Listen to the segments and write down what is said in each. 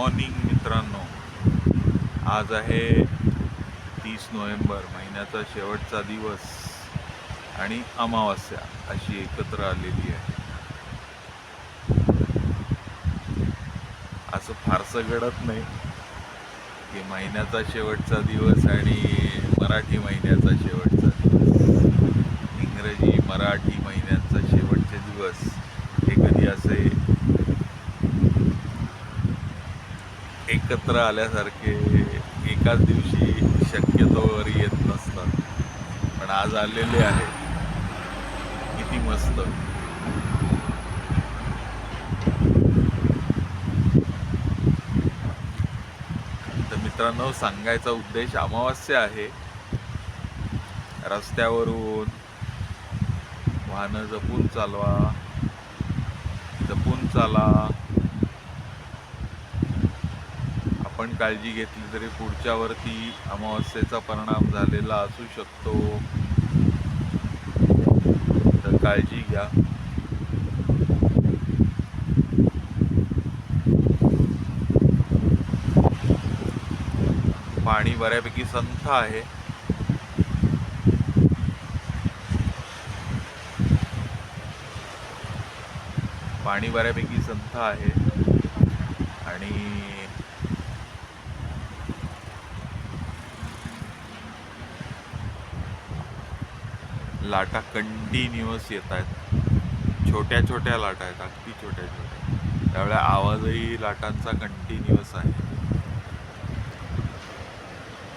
Morning मित्रांनो. आज आहे तीस नोव्हेंबर महिन्याचा शेवटचा दिवस आणि अमावस्या अशी एकत्र आलेली आहे. असं फारसं घडत नाही की महिन्याचा शेवटचा दिवस आणि मराठी महिन्याचा शेवटचा दिवस. इंग्रजी मराठी महिन्यांचा शेवटचे दिवस हे कधी असे एकत्र आल्यासारखे एकाच दिवशी शक्यतोवर येत नसतात. पण आज आलेले आहे. किती मस्त. तर मित्रांनो सांगायचा उद्देश अमावास्या आहे. रस्त्यावरून वाहनं जपून चालवा. जपून चाला. आपण काळजी घेतली तरी पुढच्या वरती अमावस्येचा परिणाम झालेला असू शकतो. तर काळजी घ्या. पाणी बऱ्यापैकी संथ आहे. पाणी बऱ्यापैकी संथ आहे. आणि लाटा कंटिन्युअस येत आहेत. छोट्या छोट्या लाटा आहेत अगदी छोट्या छोट्या. त्यामुळे आवाजही लाटांचा कंटिन्युअस आहे.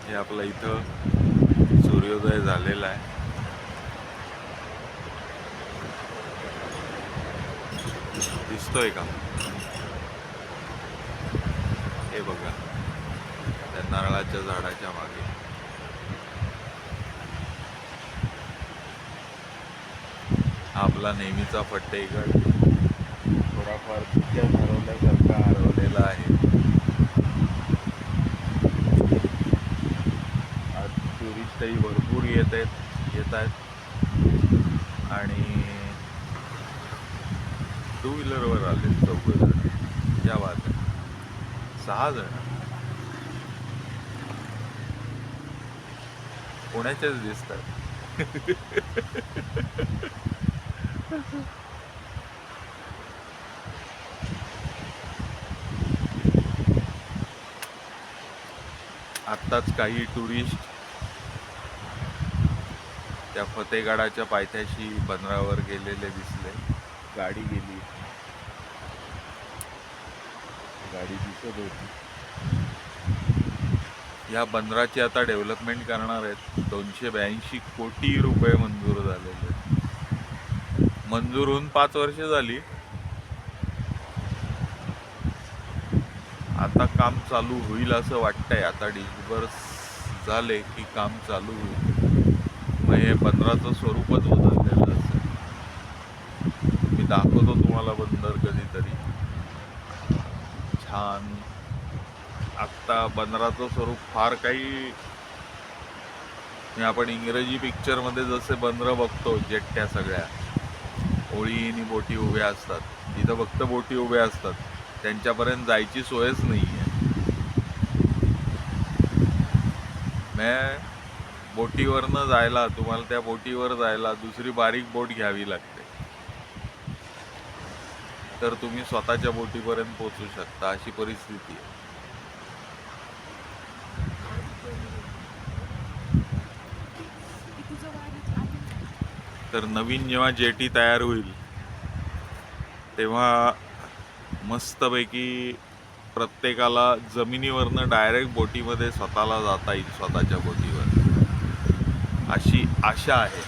हे आपलं इथं सूर्योदय झालेला आहे. दिसतोय का? हे बघा. त्या नारळाच्या झाडाच्या मागे हा आपला नेहमीचा फट्टेगड. थोडाफार तितक्यात हरवल्यासारखा हरवलेला आहे. आज टुरिस्टही भरपूर येत आहेत येत आहेत. आणि टू व्हीलरवर आले चौघ जण. या वाद सहा जण. पुण्याच्याच दिसतात. आत्ताच काही टुरिस्ट त्या फतेगडाच्या पायथ्याशी बंदरावर गेलेले दिसले. गाडी गेली. गाडी दिसत होती. या बंदराची आता डेव्हलपमेंट करणार आहेत. दोनशे ब्याऐंशी कोटी रुपये मंजूर झालेले आहेत. मंजूर होऊन पाच वर्ष झाली. आता काम चालू होईल असं वाटतंय. आता डिस्बर्स झाले की काम चालू होईल. मग हे बंदराचं स्वरूपच बदललेलं असेल. मी दाखवतो तुम्हाला बंदर कधीतरी. छान. आत्ता बंदराचं स्वरूप फार काही म्हणजे आपण इंग्रजी पिक्चरमध्ये जसे बंदरं बघतो जेट्ट्या सगळ्या. होळीनी बोटी उभ्या असतात. इथं फक्त बोटी उभ्या असतात. त्यांच्यापर्यंत जायची सोयच नाही आहे मैं बोटीवरनं जायला तुम्हाला त्या बोटीवर जायला दुसरी बारीक बोट घ्यावी लागते. तर तुम्ही स्वतःच्या बोटीपर्यंत पोहोचू शकता अशी परिस्थिती आहे. तर नवीन जेव्हा जेटी तयार होईल तेव्हा मस्तपैकी प्रत्येकाला जमिनीवरनं डायरेक्ट बोटीमध्ये स्वतःला जाता येईल स्वतःच्या बोटीवर. अशी आशा आहे.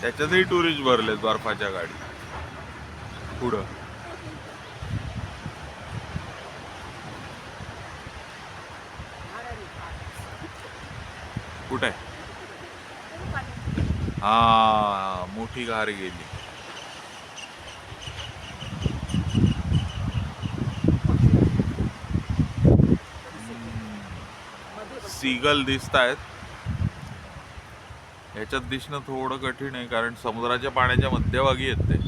त्याच्यातही टुरिस्ट भरलेत बर्फाच्या गाडी. पुढं. हा मोठी गार गेली. सीगल दिसत आहेत ह्याच्यात दिसणं थोडं कठीण आहे कारण समुद्राच्या पाण्याच्या मध्यभागी येत ते.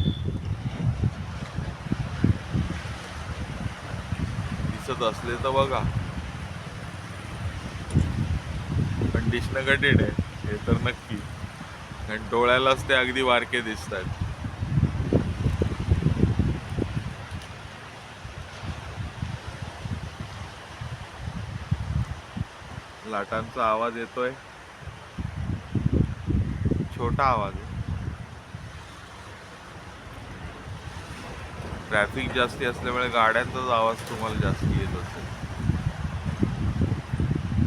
दिसत असले तर बघा. पण दिसणं कठीण आहे हे तर नक्की. डोळ्यालाच ते अगदी बारके दिसतात लाटांचा आवाज येतोय. छोटा आवाज आहे. ट्रॅफिक जास्ती असल्यामुळे गाड्यांचाच आवाज तुम्हाला जास्ती येत असेल.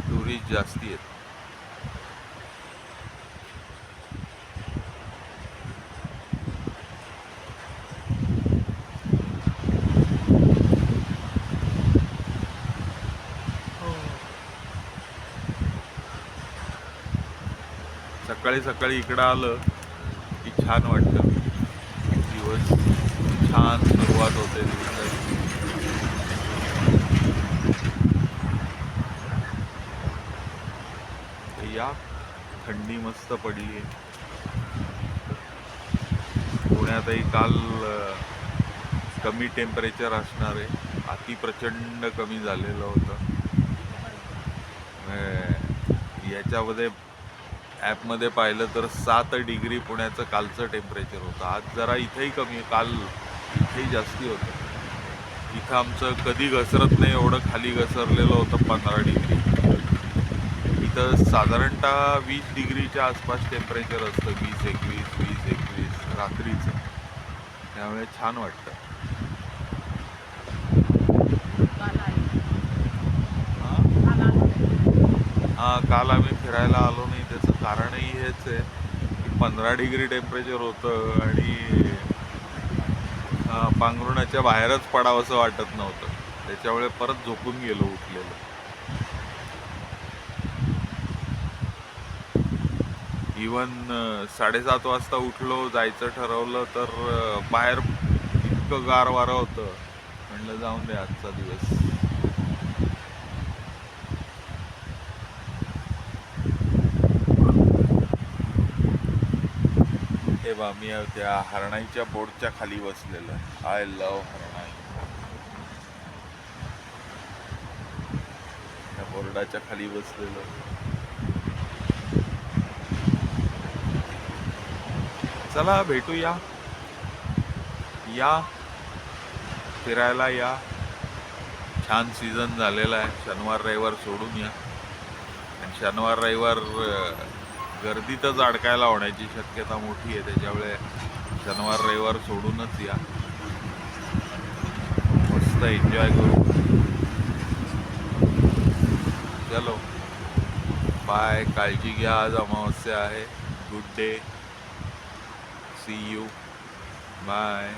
टुरिस्ट जास्ती येतो. सकाळी सकाळी इकडं आलं की छान वाटतं. दिवस छान सुरुवात होते. दिवसाची या थंडी मस्त पडली. आहे पुण्यातही काल कमी टेम्परेचर असणार आहे अति प्रचंड कमी झालेलं होतं. याच्यामध्ये ॲपमध्ये पाहिलं तर सात डिग्री पुण्याचं कालचं टेम्परेचर होतं. आज जरा इथंही कमी काल इथेही जास्ती होतं. इथं आमचं कधी घसरत नाही एवढं खाली घसरलेलं होतं पंधरा डिग्री. इथं साधारणतः वीस डिग्रीच्या आसपास टेम्परेचर असतं. वीस एकवीस वीस एकवीस रात्रीचं. त्यामुळे छान वाटतं. हां? काल आम्ही फिरायला आलो कारणही हेच आहे की पंधरा डिग्री टेम्परेचर होतं आणि पांघरुणाच्या बाहेरच पडावंसं वाटत नव्हतं. त्याच्यामुळे परत झोपून गेलो उठलेलो. इवन साडेसात वाजता उठलो जायचं ठरवलं तर बाहेर इतकं गार वारं होतं. म्हणलं जाऊन दे आजचा दिवस. साहेब आम्ही त्या हरणाईच्या बोर्डच्या खाली बसलेलो. I love Harnai. त्या बोर्डाच्या खाली बसलेलो. चला भेटूया. या. फिरायला या. छान सीझन झालेला आहे. शनिवार रविवार सोडून या. आणि शनिवार रविवार गर्दीतच अडकायला होण्याची शक्यता मोठी आहे. त्याच्यामुळे शनिवार रविवार सोडूनच या. मस्त एन्जॉय करू. चलो. बाय काळजी घ्या. आज अमावस्या आहे. Good day see you bye